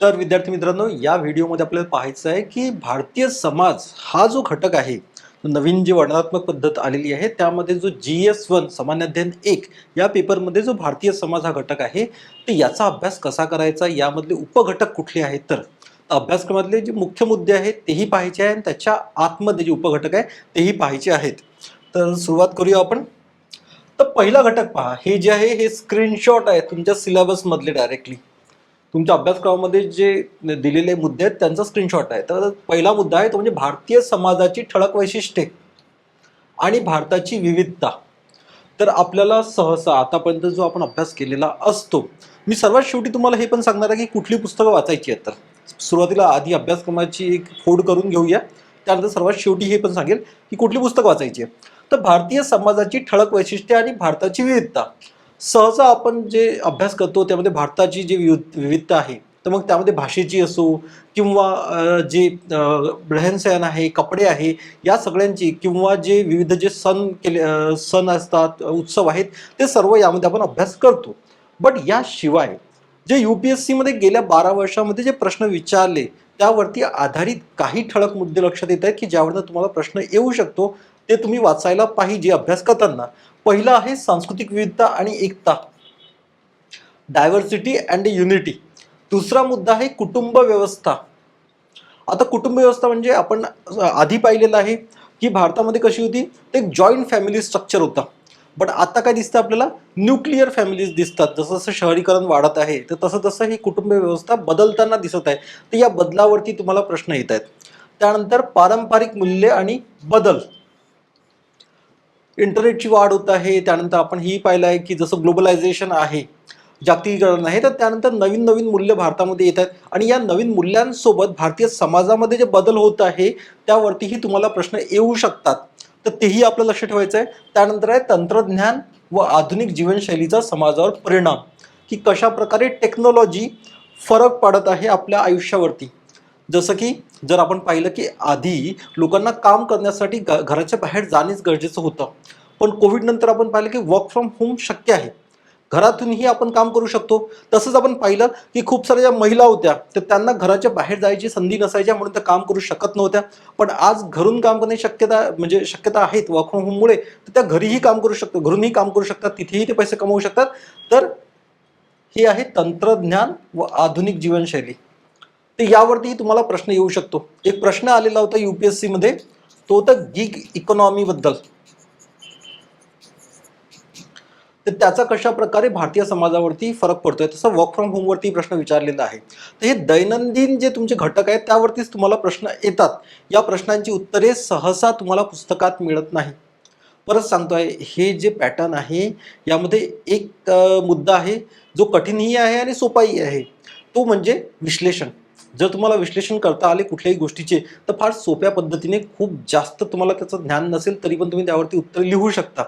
तर विद्यार्थी मित्रांनो या व्हिडिओमध्ये आपल्याला पाहायचं आहे की भारतीय समाज हा जो घटक आहे नवीन जी वर्णनात्मक पद्धत आलेली आहे त्यामध्ये जो जी एस वन सामान्य अध्ययन एक या पेपरमध्ये जो भारतीय समाज हा घटक आहे तर याचा अभ्यास कसा करायचा यामधले उपघटक कुठले आहेत? तर अभ्यासक्रमातले जे मुख्य मुद्दे आहेत तेही पाहायचे आहे आणि त्याच्या आतमध्ये जे उपघटक आहे तेही पाहायचे आहेत. तर सुरुवात करूया आपण. तर पहिला घटक पहा हे जे आहे हे स्क्रीनशॉट आहे तुमच्या सिलेबसमधले डायरेक्टली तुमच्या अभ्यासक्रमामध्ये जे दिलेले मुद्दे आहेत त्यांचा स्क्रीनशॉट आहे. तर पहिला मुद्दा आहे तो म्हणजे भारतीय समाजाची ठळक वैशिष्ट्ये आणि भारताची विविधता. तर आपल्याला सहसा आतापर्यंत जो आपण अभ्यास केलेला असतो मी सर्वात शेवटी तुम्हाला हे पण सांगणार आहे की कुठली पुस्तकं वाचायची आहेत तर. सुरुवातीला आधी अभ्यासक्रमाची एक फोड करून घेऊया. त्यानंतर सर्वात शेवटी हे पण सांगेल की कुठली पुस्तकं वाचायची आहे तर भारतीय समाजाची ठळक वैशिष्ट्ये आणि भारताची विविधता. सहसा आपण जे अभ्यास करतो त्यामध्ये भारताची जी विविधता आहे तर मग त्यामध्ये भाषेची असो किंवा जे रहनसहन आहे कपडे आहे या सगळ्यांची किंवा जे विविध जे सण केले सण असतात उत्सव आहेत ते सर्व यामध्ये आपण अभ्यास करतो. बट याशिवाय जे यू पी एस सीमध्ये गेल्या बारा वर्षामध्ये जे प्रश्न विचारले त्यावरती आधारित काही ठळक मुद्दे लक्षात येत आहेत की ज्यावरनं तुम्हाला प्रश्न येऊ शकतो ते तुम्ही वाचायला पाहिजे अभ्यास करताना. पहिलं आहे सांस्कृतिक विविधता आणि एकता. डायव्हर्सिटी अँड युनिटी दुसरा मुद्दा आहे कुटुंब व्यवस्था. आता कुटुंब व्यवस्था म्हणजे आपण आधी पाहिलेलं आहे की भारतामध्ये कशी होती? ते एक जॉईंट फॅमिली स्ट्रक्चर होता. बट आता काय दिसतं आपल्याला? न्यूक्लिअर फॅमिलीज दिसतात. जसं जसं शहरीकरण वाढत आहे तर तसं तसं ही कुटुंब व्यवस्था बदलताना दिसत आहे. तर या बदलावरती तुम्हाला प्रश्न येत आहेत. त्यानंतर पारंपरिक मूल्य आणि बदल. इंटरनेटची वाढ होत आहे त्यानंतर आपण ही पाहिलं आहे की जसं ग्लोबलायझेशन आहे जागतिकीकरण आहे तर त्यानंतर नवीन नवीन मूल्य भारतामध्ये येत आहेत. आणि या नवीन मूल्यांसोबत भारतीय समाजामध्ये जे बदल होत आहे त्यावरतीही तुम्हाला प्रश्न येऊ शकतात. तर तेही आपलं लक्ष ठेवायचं आहे त्यानंतर आहे तंत्रज्ञान व आधुनिक जीवनशैलीचा समाजावर परिणाम. की कशा प्रकारे टेक्नॉलॉजी फरक पाडत आहे आपल्या आयुष्यावरती. जसं की जर आपण पाहिलं की आधी लोकांना काम करण्यासाठी घ घराच्या बाहेर जाणेच गरजेचं होतं. पण कोविड नंतर आपण पाहिलं की वर्क फ्रॉम होम शक्य आहे. घरातूनही आपण काम करू शकतो. तसंच आपण पाहिलं की खूप साऱ्या ज्या महिला होत्या तर त्यांना घराच्या बाहेर जायची संधी नसायच्या म्हणून त्या काम करू शकत नव्हत्या. पण आज घरून काम करण्याची शक्यता म्हणजे शक्यता आहेत वर्क फ्रॉम होममुळे तर त्या घरीही काम करू शकतात घरूनही काम करू शकतात तिथेही ते पैसे कमवू शकतात. तर हे आहे तंत्रज्ञान व आधुनिक जीवनशैली. तर यावरतीही तुम्हाला प्रश्न येऊ शकतो. एक प्रश्न आलेला होता यू पी एस सीमध्ये तो होता गिग इकॉनॉमीबद्दल तर त्याचा कशा प्रकारे भारतीय समाजावरती फरक पडतोय? तसं वर्क फ्रॉम होमवरती प्रश्न विचारलेला आहे. तर हे दैनंदिन जे तुमचे घटक आहेत त्यावरतीच तुम्हाला प्रश्न येतात. या प्रश्नांची उत्तरे सहसा तुम्हाला पुस्तकात मिळत नाही. परत सांगतोय हे जे पॅटर्न आहे यामध्ये एक मुद्दा आहे जो कठीणही आहे आणि सोपाही आहे. तो म्हणजे विश्लेषण. जर तुम्हाला विश्लेषण करता आले कुठल्याही गोष्टीचे तर फार सोप्या पद्धतीने खूप जास्त तुम्हाला त्याचं ज्ञान नसेल तरी पण तुम्ही त्यावरती उत्तरे लिहू शकता.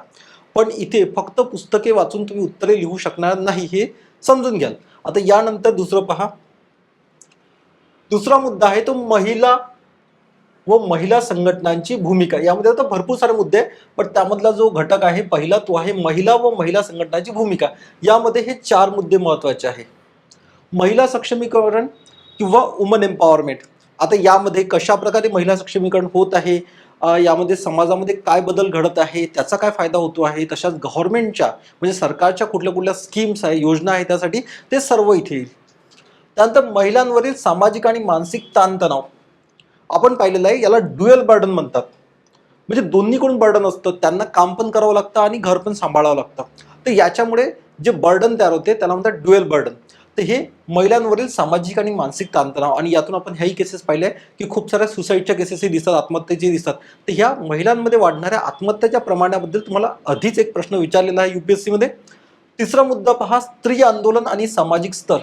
पण इथे फक्त पुस्तके वाचून तुम्ही उत्तरे लिहू शकणार नाही हे समजून घ्याल. आता यानंतर दुसरं पहा. दुसरा मुद्दा आहे तो महिला व महिला संघटनांची भूमिका. यामध्ये आता भरपूर सारे मुद्दे आहे पण त्यामधला जो घटक आहे पहिला तो आहे महिला व महिला संघटनाची भूमिका. यामध्ये हे चार मुद्दे महत्त्वाचे आहे. महिला सक्षमीकरण किंवा वुमन एम्पॉवरमेंट आता यामध्ये कशा प्रकारे महिला सक्षमीकरण होत आहे? यामध्ये समाजामध्ये काय बदल घडत आहे? त्याचा काय फायदा होतो आहे? तशाच गव्हर्नमेंटच्या म्हणजे सरकारच्या कुठल्या कुठल्या स्कीम्स आहे योजना आहे त्यासाठी ते सर्व इथे येईल. त्यानंतर महिलांवरील सामाजिक आणि मानसिक ताणतणाव. आपण पाहिलेलं आहे याला ड्युएल बर्डन म्हणतात. म्हणजे दोन्हीकडून बर्डन असतं. त्यांना काम पण करावं लागतं आणि घर पण सांभाळावं लागतं. तर याच्यामुळे जे बर्डन तयार होते त्याला म्हणतात ड्युएल बर्डन तर हे महिलांवरील सामाजिक आणि मानसिक ताणतणाव आणि यातून आपण ह्याही केसेस पाहिले की खूप साऱ्या सुसाईडच्या केसेसही दिसतात आत्महत्येचे दिसतात. तर ह्या महिलांमध्ये वाढणाऱ्या आत्महत्येच्या प्रमाणाबद्दल तुम्हाला आधीच एक प्रश्न विचारलेला आहे युपीएससी मध्ये. तिसरा मुद्दा पहा स्त्री आंदोलन आणि सामाजिक स्तर.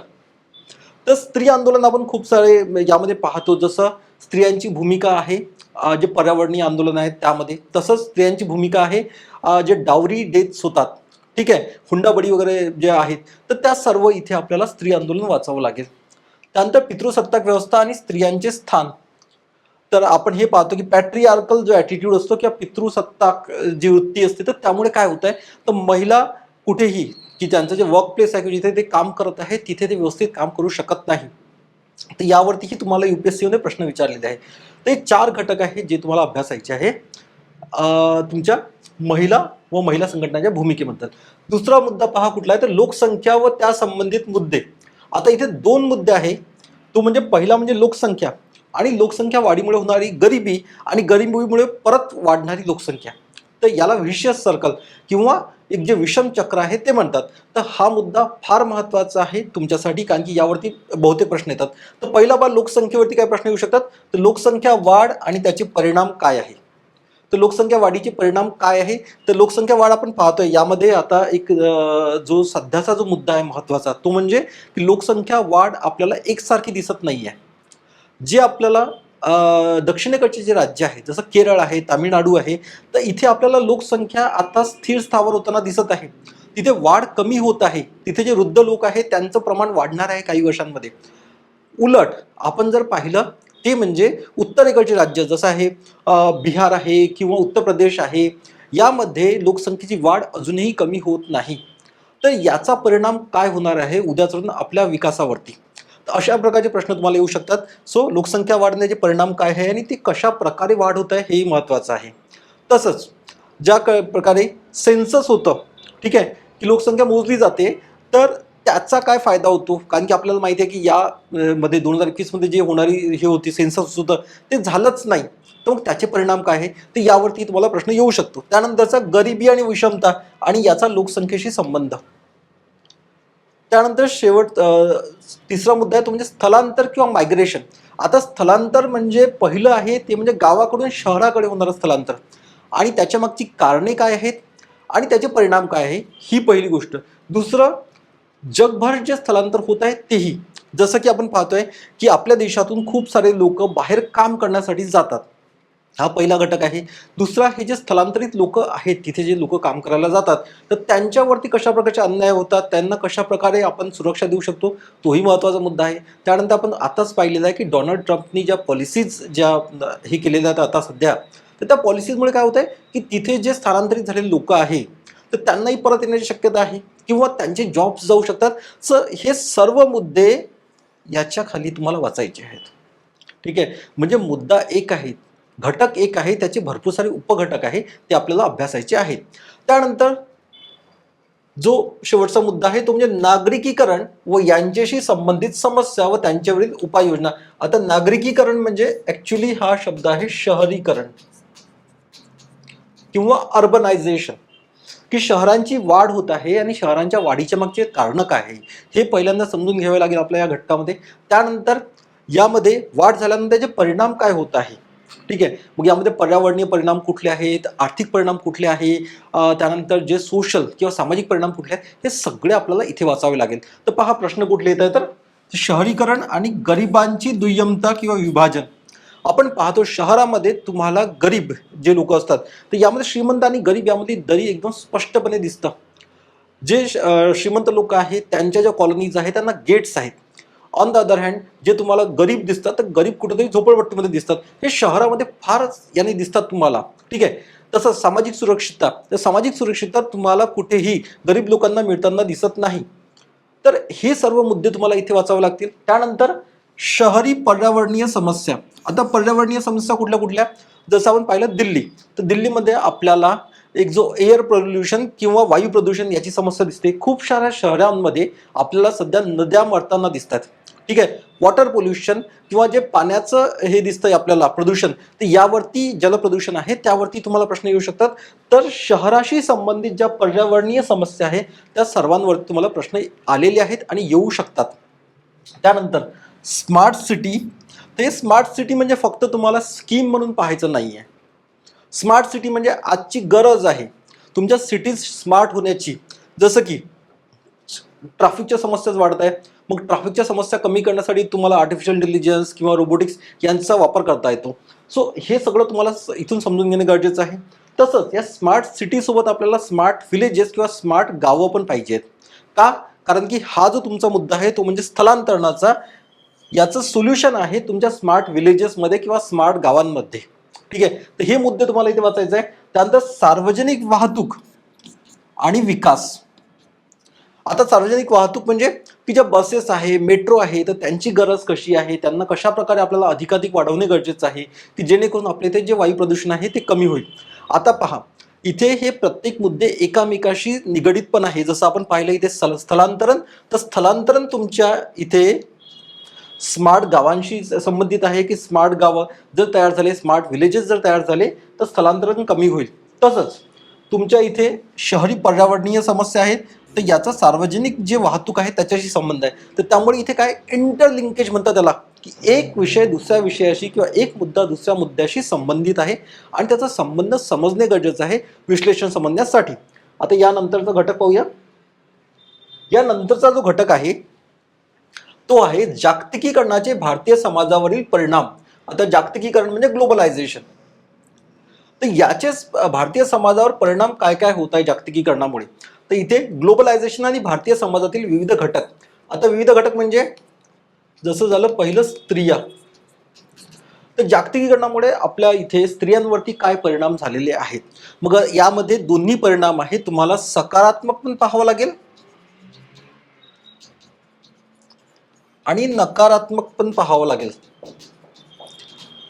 तर स्त्री आंदोलन आपण खूप सारे यामध्ये पाहतो जसं स्त्रियांची भूमिका आहे जे पर्यावरणीय आंदोलन आहे त्यामध्ये तसंच स्त्रियांची भूमिका आहे जे डावरी डेथ्स होतात. ठीक आहे? हुंडाबडी वगैरे जे आहेत तर त्या सर्व इथे आपल्याला स्त्री आंदोलन वाचावं लागेल. त्यानंतर पितृसत्ताक व्यवस्था आणि स्त्रियांचे स्थान. तर आपण हे पाहतो की पॅट्रियार्कल जो ॲटिट्यूड असतो किंवा पितृसत्ताक जी वृत्ती असते तर त्यामुळे काय होत आहे तर महिला कुठेही की त्यांचं जे वर्क प्लेस आहे जिथे ते काम करत आहे तिथे ते व्यवस्थित काम करू शकत नाही. तर यावरतीही तुम्हाला युपीएससीमध्ये प्रश्न विचारलेले आहे ते चार घटक आहेत जे तुम्हाला अभ्यासायचे आहे. तुमच्या महिला व महिला संघटनाच्या भूमिकेबद्दल दुसरा मुद्दा पहा कुठला आहे? तर लोकसंख्या व त्या संबंधित मुद्दे. आता इथे दोन मुद्दे आहे. तो म्हणजे पहिला म्हणजे लोकसंख्या आणि लोकसंख्या वाढीमुळे होणारी गरिबी आणि गरिबीमुळे परत वाढणारी लोकसंख्या. तर याला विशेष सर्कल किंवा एक जे विषम चक्र आहे ते म्हणतात. तर हा मुद्दा फार महत्त्वाचा आहे तुमच्यासाठी कारण की यावरती बहुतेक प्रश्न येतात. तर पहिला बार लोकसंख्येवरती काय प्रश्न येऊ शकतात? तर लोकसंख्या वाढ आणि त्याचे परिणाम काय आहे तर लोकसंख्या वाढीचे परिणाम काय आहे? तर लोकसंख्या वाढ आपण पाहतोय. यामध्ये आता एक जो सध्याचा जो मुद्दा आहे महत्त्वाचा तो म्हणजे की लोकसंख्या वाढ आपल्याला एकसारखी दिसत नाही आहे जे आपल्याला दक्षिणेकडचे जे राज्य आहे जसं केरळ आहे तामिळनाडू आहे तर इथे आपल्याला लोकसंख्या आता स्थिर स्थावर होताना दिसत आहे. तिथे वाढ कमी होत आहे. तिथे जे वृद्ध लोक आहेत त्यांचं प्रमाण वाढणार आहे काही वर्षांमध्ये. उलट आपण जर पाहिलं ते म्हणजे उत्तरेकडचे राज्य जसं आहे बिहार आहे किंवा उत्तर प्रदेश आहे यामध्ये लोकसंख्येची वाढ अजूनही कमी होत नाही. तर याचा परिणाम काय होणार आहे? उद्या आपल्या विकासावरती. तर अशा प्रकारचे प्रश्न तुम्हाला येऊ शकतात. सो लोकसंख्या वाढण्याचे परिणाम काय आहे आणि ते कशा प्रकारे वाढ होत आहे हेही महत्त्वाचं आहे. तसंच ज्या क प्रकारे सेन्सस होतं ठीक आहे की लोकसंख्या मोजली जाते तर त्याचा काय फायदा होतो? कारण की आपल्याला माहिती आहे की या मध्ये दोन हजार एकवीसमध्ये जे होणारी हे होती सेन्सस होतं ते झालंच नाही. तर मग त्याचे परिणाम काय आहे? ते यावरती तुम्हाला प्रश्न येऊ शकतो. त्यानंतरचा गरिबी आणि विषमता आणि याचा लोकसंख्येशी संबंध. त्यानंतर शेवट तिसरा मुद्दा आहे तो म्हणजे स्थलांतर किंवा मायग्रेशन आता स्थलांतर म्हणजे पहिलं आहे ते म्हणजे गावाकडून शहराकडे होणारं स्थलांतर. आणि त्याच्या मागची कारणे काय आहेत? आणि त्याचे परिणाम काय आहे? ही पहिली गोष्ट. दुसरं जगभर जे स्थलांतर होत आहे तेही जसं की आपण पाहतोय की आपल्या देशातून खूप सारे लोक बाहेर काम करण्यासाठी जातात. हा पहिला घटक आहे. दुसरा हे जे स्थलांतरित लोक आहेत तिथे जे लोक काम करायला जातात तर त्यांच्यावरती कशा प्रकारचे अन्याय होतात त्यांना कशा प्रकारे आपण सुरक्षा देऊ शकतो तोही महत्त्वाचा मुद्दा आहे. त्यानंतर आपण आताच पाहिलेलं आहे की डोनाल्ड ट्रम्पनी ज्या पॉलिसीज ज्या हे केलेल्या आहेत आता सध्या तर त्या पॉलिसीजमुळे काय होत आहे की तिथे जे स्थलांतरित झालेले लोक आहे तर त्यांनाही परत येण्याची शक्यता आहे. किंवा त्यांचे जॉब्स जाऊ शकतात. सर हे सर्व मुद्दे याच्या खाली तुम्हाला वाचायचे आहेत. ठीक आहे? म्हणजे मुद्दा एक आहे. घटक एक आहे. त्याचे भरपूर सारे उपघटक आहे. ते आपल्याला अभ्यासायचे आहेत. त्यानंतर जो शेवटचा मुद्दा आहे तो म्हणजे नागरिकीकरण व यांच्याशी संबंधित समस्या व त्यांच्यावरील उपाययोजना. आता नागरिकीकरण म्हणजे ऍक्च्युली हा शब्द आहे शहरीकरण किंवा अर्बनायझेशन की शहरांची वाढ होत आहे आणि शहरांच्या वाढीच्या मागचे कारणं काय आहे? हे पहिल्यांदा समजून घ्यावे लागेल आपल्या या घटकामध्ये. त्यानंतर यामध्ये वाढ झाल्यानंतर त्याचे परिणाम काय होत आहे? ठीक आहे. मग यामध्ये पर्यावरणीय परिणाम कुठले आहेत? आर्थिक परिणाम कुठले आहे? त्यानंतर जे सोशल किंवा सामाजिक परिणाम कुठले आहेत? हे सगळे आपल्याला इथे वाचावे लागेल. तर पहा प्रश्न कुठले येत आहे तर शहरीकरण आणि गरिबांची दुय्यमता किंवा विभाजन. आपण पाहतो शहरामध्ये तुम्हाला गरीब जे लोक असतात तर यामध्ये श्रीमंत आणि गरीब यामध्ये दरी एकदम स्पष्टपणे दिसतं. जे श्रीमंत लोक आहेत त्यांच्या ज्या कॉलनीज आहेत त्यांना गेट्स आहेत. ऑन द अदर हँड जे तुम्हाला गरीब दिसतात तर गरीब कुठेतरी झोपडपट्टीमध्ये दिसतात. हे शहरामध्ये फारच याने दिसतात तुम्हाला. ठीक आहे? तसं सामाजिक सुरक्षितता तर सामाजिक सुरक्षितता तुम्हाला कुठेही गरीब लोकांना मिळताना दिसत नाही. तर हे सर्व मुद्दे तुम्हाला इथे वाचावे लागतील. त्यानंतर शहरी पर्यावरणीय समस्या. आता पर्यावरणीय समस्या कुठल्या कुठल्या? जसं आपण पाहिलं दिल्ली. तर दिल्लीमध्ये आपल्याला एक जो एअर पोल्युशन किंवा वायू प्रदूषण याची समस्या दिसते. खूप साऱ्या शहरांमध्ये आपल्याला सध्या नद्या मरताना दिसतात. ठीक आहे? वॉटर पोल्युशन किंवा जे पाण्याचं हे दिसतंय आपल्याला प्रदूषण तर यावरती जलप्रदूषण आहे त्यावरती तुम्हाला प्रश्न येऊ शकतात. तर शहराशी संबंधित ज्या पर्यावरणीय समस्या आहे त्या सर्वांवरती तुम्हाला प्रश्न आलेले आहेत आणि येऊ शकतात. त्यानंतर स्मार्ट सिटी ते स्मार्ट सिटी म्हणजे फक्त तुम्हाला स्कीम म्हणून पाहायचं नाही आहे स्मार्ट सिटी म्हणजे आजची गरज आहे. तुमच्या सिटीज स्मार्ट होण्याची. जसं की ट्रॅफिकच्या समस्याच वाढत आहे मग ट्रॅफिकच्या समस्या कमी करण्यासाठी तुम्हाला आर्टिफिशियल इंटेलिजन्स किंवा रोबोटिक्स यांचा वापर करता येतो. सो हे सगळं तुम्हाला इथून समजून घेणे गरजेचं आहे. तसंच या स्मार्ट सिटीसोबत आपल्याला स्मार्ट विलेजेस किंवा स्मार्ट गावं पण पाहिजेत. का? कारण की हा जो तुमचा मुद्दा आहे तो म्हणजे स्थलांतरणाचा याचं सोल्युशन आहे तुमच्या स्मार्ट विलेजेसमध्ये किंवा स्मार्ट गावांमध्ये. ठीक आहे? तर हे मुद्दे तुम्हाला इथे वाचायचे आहे त्यानंतर सार्वजनिक वाहतूक आणि विकास. आता सार्वजनिक वाहतूक म्हणजे की ज्या बसेस आहे मेट्रो आहे तर त्यांची गरज कशी आहे? त्यांना कशा प्रकारे आपल्याला अधिकाधिक वाढवणे गरजेचं आहे? की जेणेकरून आपल्या इथे जे वायू प्रदूषण आहे ते कमी होईल? आता पहा इथे हे प्रत्येक मुद्दे एकामेकाशी निगडीत पण आहे. जसं आपण पाहिलं इथे स्थल स्थलांतरण तर स्थलांतरण तुमच्या इथे स्मार्ट गावांशी संबंधित आहे की स्मार्ट गावं जर तयार झाले स्मार्ट विलेजेस जर तयार झाले तर स्थलांतरण कमी होईल. तसंच तुमच्या इथे शहरी पर्यावरणीय समस्या आहेत तर याचा सार्वजनिक जे वाहतूक आहे त्याच्याशी संबंध आहे. तर त्यामुळे इथे काय इंटरलिंकेज म्हणतात त्याला की एक विषय दुसऱ्या विषयाशी किंवा एक मुद्दा दुसऱ्या मुद्द्याशी संबंधित आहे आणि त्याचा संबंध समजणे गरजेचं आहे विश्लेषण समजण्यासाठी. आता यानंतरचा घटक पाहूया. यानंतरचा जो घटक आहे तो आहे जागतिकीकरणाचे भारतीय समाजावरील परिणाम. आता जागतिकीकरण म्हणजे ग्लोबलायझेशन. तर याचेच भारतीय समाजावर परिणाम काय काय होत आहे जागतिकीकरणामुळे? तर इथे ग्लोबलायझेशन आणि भारतीय समाजातील विविध घटक. आता विविध घटक म्हणजे जसं झालं पहिलं स्त्रिया. तर जागतिकीकरणामुळे आपल्या इथे स्त्रियांवरती काय परिणाम झालेले आहेत? मग यामध्ये दोन्ही परिणाम आहे तुम्हाला सकारात्मक पण पाहावं लागेल आणि नकारात्मक पण पाहावं लागेल.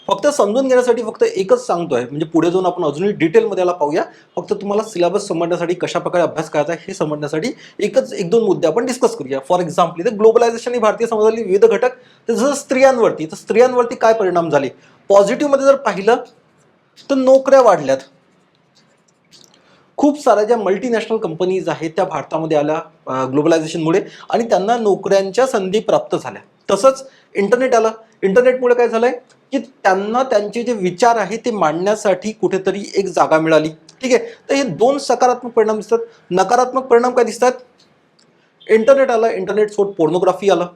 फक्त समजून घेण्यासाठी फक्त एकच सांगतोय म्हणजे पुढे जाऊन आपण अजूनही डिटेलमध्ये याला पाहूया. फक्त तुम्हाला सिलेबस समजण्यासाठी कशा प्रकारे अभ्यास करायचा आहे हे समजण्यासाठी एकच एक दोन मुद्दे आपण डिस्कस करूया. फॉर एक्झाम्पल इथे ग्लोबलायझेशन आणि भारतीय समाजातील विविध घटक तर जसं स्त्रियांवरती तर स्त्रियांवरती काय परिणाम झाले? पॉझिटिव्हमध्ये जर पाहिलं तर नोकऱ्या वाढल्यात. खूप साऱ्या ज्या मल्टीनॅशनल कंपनीज आहेत त्या भारतामध्ये आल्या ग्लोबलायझेशनमुळे आणि त्यांना नोकऱ्यांच्या संधी प्राप्त झाल्या. तसंच इंटरनेट आलं. इंटरनेटमुळे काय झालंय? की त्यांना त्यांचे जे विचार आहेत ते मांडण्यासाठी कुठेतरी एक जागा मिळाली. ठीक आहे? तर हे दोन सकारात्मक परिणाम दिसतात. नकारात्मक परिणाम काय दिसतात? इंटरनेट आलं इंटरनेट सोड पोर्नोग्राफी आलं.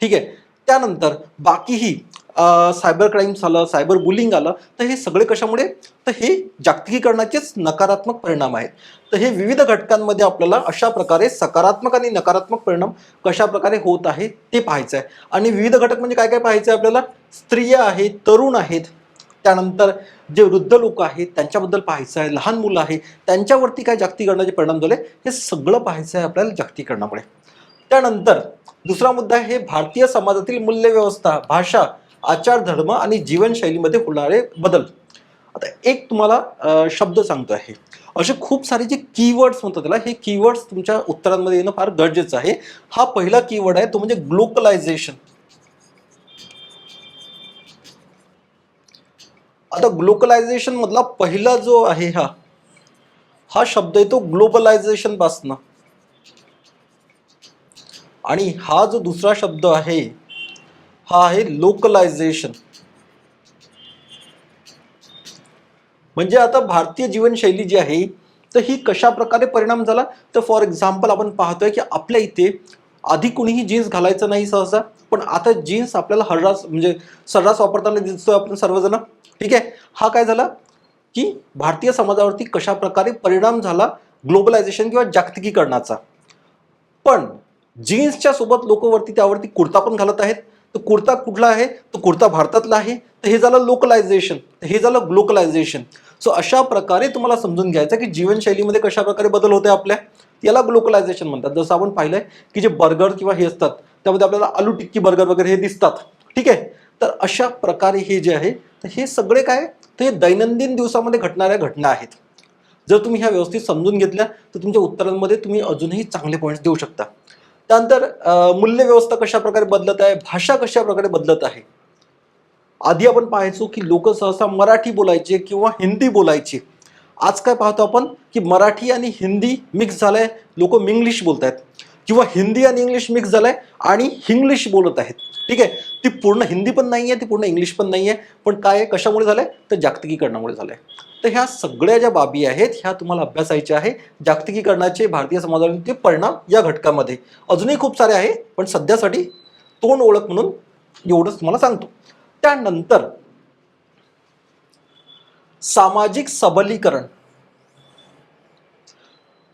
ठीक आहे? त्यानंतर बाकीही सायबर क्राईम्स आलं सायबर बुलिंग आलं तर हे सगळे कशामुळे? तर हे जागतिकीकरणाचेच नकारात्मक परिणाम आहेत. तर हे विविध घटकांमध्ये आपल्याला अशा प्रकारे सकारात्मक आणि नकारात्मक परिणाम कशा प्रकारे होत आहे ते पाहायचं आहे आणि विविध घटक म्हणजे काय काय पाहायचं आहे आपल्याला? स्त्रिया आहेत तरुण आहेत त्यानंतर जे वृद्ध लोक आहेत त्यांच्याबद्दल पाहायचं आहे लहान मुलं आहे त्यांच्यावरती काय जागतिकीकरणाचे परिणाम झाले हे सगळं पाहायचं आहे आपल्याला जागतिकीकरणामुळे. त्यानंतर दुसरा मुद्दा आहे भारतीय समाजातील मूल्यव्यवस्था भाषा आचार धर्म आणि जीवनशैलीमध्ये होणारे बदल. आता एक तुम्हाला शब्द सांगतो आहे. असे खूप सारे जे कीवर्ड्स म्हणतात त्याला हे कीवर्ड्स तुमच्या उत्तरांमध्ये येणं फार गरजेचं आहे. हा पहिला कीवर्ड आहे तो म्हणजे ग्लोकलायझेशन आता ग्लोकलायझेशन मधला पहिला जो आहे हा हा शब्द येतो ग्लोबलायझेशन पासनं. आणि हा जो दुसरा शब्द आहे हा आहे लोकलायझेशन म्हणजे आता भारतीय जीवनशैली जी आहे तर ही कशा प्रकारे परिणाम झाला? तर फॉर एक्झाम्पल आपण पाहतोय की आपल्या इथे आधी कुणीही जीन्स घालायचं नाही सहसा पण आता जीन्स आपल्याला हर्रास म्हणजे सर्रास वापरताना दिसतोय आपण सर्वजण. ठीक आहे? हा काय झाला? की भारतीय समाजावरती कशा प्रकारे परिणाम झाला? ग्लोबलायझेशन किंवा जागतिकीकरणाचा. पण जीन्सच्या सोबत लोकवरती त्यावरती कुर्ता पण घालत आहेत. तर कुर्ता कुठला आहे? तो कुर्ता भारतातला आहे. तर हे झालं लोकलायझेशन हे झालं ग्लोकलायझेशन सो अशा प्रकारे तुम्हाला समजून घ्यायचं की जीवनशैलीमध्ये कशा प्रकारे बदल होते आपल्या? याला ग्लोकलायझेशन म्हणतात. जसं आपण पाहिलंय की जे बर्गर किंवा हे असतात त्यामध्ये आपल्याला आलू टिक्की बर्गर वगैरे हे दिसतात. ठीक आहे? तर अशा प्रकारे हे जे आहे तर हे सगळे काय? तर हे दैनंदिन दिवसामध्ये घटणाऱ्या घटना आहेत. जर तुम्ही ह्या व्यवस्थित समजून घेतल्या तर तुमच्या उत्तरांमध्ये तुम्ही अजूनही चांगले पॉईंट्स देऊ शकता. त्यानंतर मूल्यव्यवस्था कशा प्रकारे बदलत आहे? भाषा कशा प्रकारे बदलत आहे? आधी आपण पाहायचो की लोक सहसा मराठी बोलायचे किंवा हिंदी बोलायचे. आज काय पाहतो आपण की मराठी आणि हिंदी मिक्स झालंय लोक मिंग्लिश बोलत आहेत किंवा हिंदी आणि इंग्लिश मिक्स झालंय आणि हिंग्लिश बोलत आहेत. ठीक आहे? ती पूर्ण हिंदी पण नाही आहे ती पूर्ण इंग्लिश पण नाही आहे पण काय कशामुळे झालंय? तर जागतिकीकरणामुळे झालंय. तर ह्या सगळ्या ज्या बाबी आहेत ह्या तुम्हाला अभ्यासायच्या आहे. जागतिकीकरणाचे भारतीय समाजावरती परिणाम या घटकामध्ये. अजूनही खूप सारे आहे पण सध्यासाठी तोंड ओळख म्हणून एवढंच तुम्हाला सांगतो. त्यानंतर सामाजिक सबलीकरण.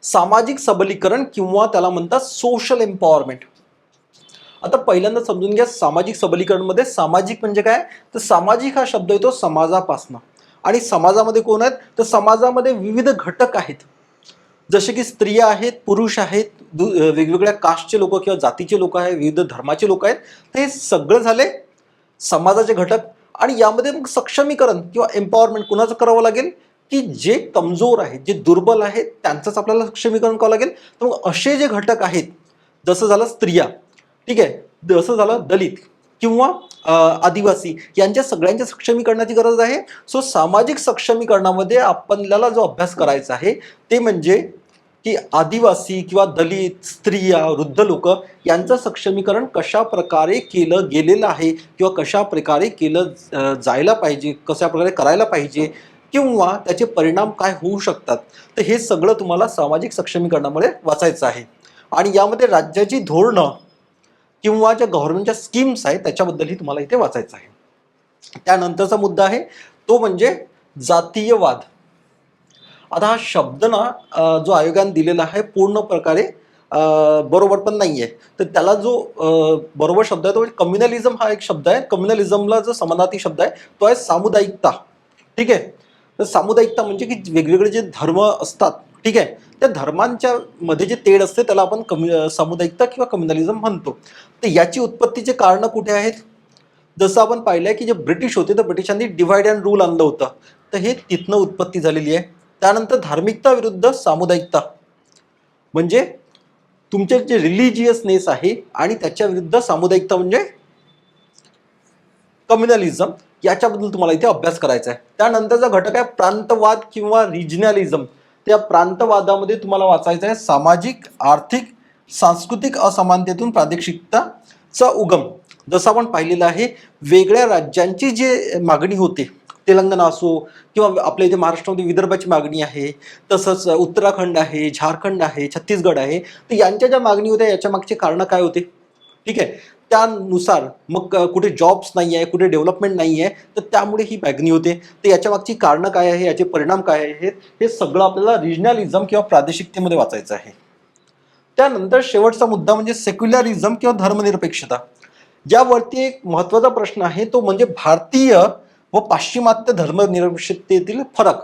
सामाजिक सबलीकरण किंवा त्याला म्हणतात सोशल एम्पॉवरमेंट आता पहिल्यांदा समजून घ्या सामाजिक सबलीकरणमध्ये सामाजिक म्हणजे काय? तर सामाजिक हा शब्द येतो समाजापासनं. आणि समाजामध्ये कोण आहेत? तर समाजामध्ये विविध घटक आहेत. जसे की स्त्रिया आहेत पुरुष आहेत दु- वेगवेगळ्या कास्टचे लोक किंवा जातीचे लोक आहेत विविध धर्माचे लोक आहेत. तर हे सगळं झाले समाजाचे घटक. आणि यामध्ये मग सक्षमीकरण किंवा एम्पॉवरमेंट कुणाचं करावं लागेल? की जे कमजोर आहेत जे दुर्बल आहेत त्यांचंच आपल्याला सक्षमीकरण करावं लागेल. तर मग असे जे घटक आहेत जसं झालं स्त्रिया ठीक आहे? जसं झालं दलित किंवा आदिवासी यांच्या सगळ्यांच्या सक्षमीकरणाची गरज आहे. सो सामाजिक सक्षमीकरणामध्ये आपल्याला जो अभ्यास करायचा आहे ते म्हणजे की आदिवासी किंवा दलित स्त्रिया वृद्ध लोक यांचं सक्षमीकरण कशा प्रकारे केलं गेलेलं आहे किंवा कशा प्रकारे केलं जायला पाहिजे कशा प्रकारे करायला पाहिजे किंवा त्याचे परिणाम काय होऊ शकतात. तर हे सगळं तुम्हाला सामाजिक सक्षमीकरणामुळे वाचायचं आहे. आणि यामध्ये राज्याची धोरणं किंवा ज्या गव्हर्नमेंटच्या स्कीम्स आहेत त्याच्याबद्दलही तुम्हाला इथे वाचायचं आहे. त्यानंतरचा मुद्दा आहे तो म्हणजे जातीयवाद. आता हा शब्द ना जो आयोगाने दिलेला आहे पूर्ण प्रकारे बरोबर पण नाही आहे तर त्याला जो बरोबर शब्द आहे तो म्हणजे कम्युनलिझम हा एक शब्द आहे. कम्युनलिझमला जो समानार्थी शब्द आहे तो आहे सामुदायिकता. ठीक आहे? तर सामुदायिकता म्हणजे की वेगवेगळे जे धर्म असतात ठीक आहे? त्या धर्मांच्या मध्ये जे तेढ असते त्याला आपण कम्यु सामुदायिकता किंवा कम्युनलिझम म्हणतो. तर याची उत्पत्तीचे कारणं कुठे आहेत? जसं आपण पाहिलंय की जे ब्रिटिश होते तर ब्रिटिशांनी डिवाइड अँड रूल आणलं होतं. तर हे तिथनं उत्पत्ती झालेली आहे. त्यानंतर धार्मिकता विरुद्ध सामुदायिकता. म्हणजे तुमचे जे रिलिजियसनेस आहे आणि त्याच्या विरुद्ध सामुदायिकता म्हणजे कम्युनलिझम याच्याबद्दल तुम्हाला इथे अभ्यास करायचा आहे. त्यानंतरचा घटक आहे प्रांतवाद किंवा रिजनॅलिझम त्या प्रांतवादामध्ये तुम्हाला वाचायचं आहे सामाजिक आर्थिक सांस्कृतिक असमानतेतून प्रादेशिकताचा उगम. जसं आपण पाहिलेलं आहे वेगळ्या राज्यांची जे मागणी होते तेलंगणा असो किंवा आपल्या इथे महाराष्ट्रामध्ये विदर्भाची मागणी आहे तसंच उत्तराखंड आहे झारखंड आहे छत्तीसगड आहे तर यांच्या ज्या मागणी होत्या याच्या मागचे कारणं काय होते? ठीक आहे? त्यानुसार मग कुठे जॉब्स नाही आहे कुठे डेव्हलपमेंट नाही आहे तर त्यामुळे ही मॅग्नी होते. तर याच्या मागची कारणं काय आहे? याचे परिणाम काय आहेत? हे सगळं आपल्याला रिजनलिझम किंवा प्रादेशिकतेमध्ये वाचायचं आहे. त्यानंतर शेवटचा मुद्दा म्हणजे सेक्युलरिझम किंवा धर्मनिरपेक्षता. ज्यावरती एक महत्त्वाचा प्रश्न आहे तो म्हणजे भारतीय व पाश्चिमात्य धर्मनिरपेक्षतेतील फरक.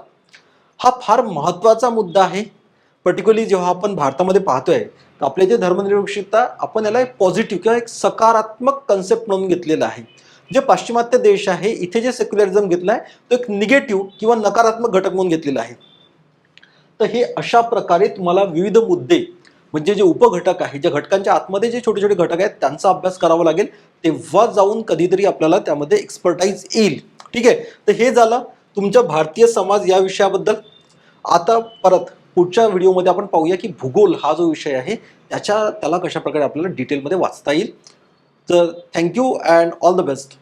हा फार महत्त्वाचा मुद्दा आहे. पर्टिक्युलरली जेव्हा आपण भारतामध्ये पाहतोय तर आपल्या जे धर्मनिरपेक्षता आपण याला एक पॉझिटिव्ह किंवा एक सकारात्मक कन्सेप्ट म्हणून घेतलेला आहे. जे पाश्चिमात्य देश आहे इथे जे सेक्युलरिझम घेतला आहे तो एक निगेटिव्ह किंवा नकारात्मक घटक म्हणून घेतलेला आहे. तर हे अशा प्रकारे तुम्हाला विविध मुद्दे म्हणजे जे उपघटक आहे ज्या घटकांच्या आतमध्ये जे छोटे छोटे घटक आहेत त्यांचा अभ्यास करावा लागेल. तेव्हा जाऊन कधीतरी आपल्याला त्यामध्ये एक्सपर्टाईज येईल. ठीक आहे? तर हे झालं तुमच्या भारतीय समाज या विषयाबद्दल. आता परत पुढच्या व्हिडिओमध्ये आपण पाहूया की भूगोल हा जो विषय आहे त्याच्या त्याला कशाप्रकारे आपल्याला डिटेलमध्ये वाचता येईल. तर thank you and all the best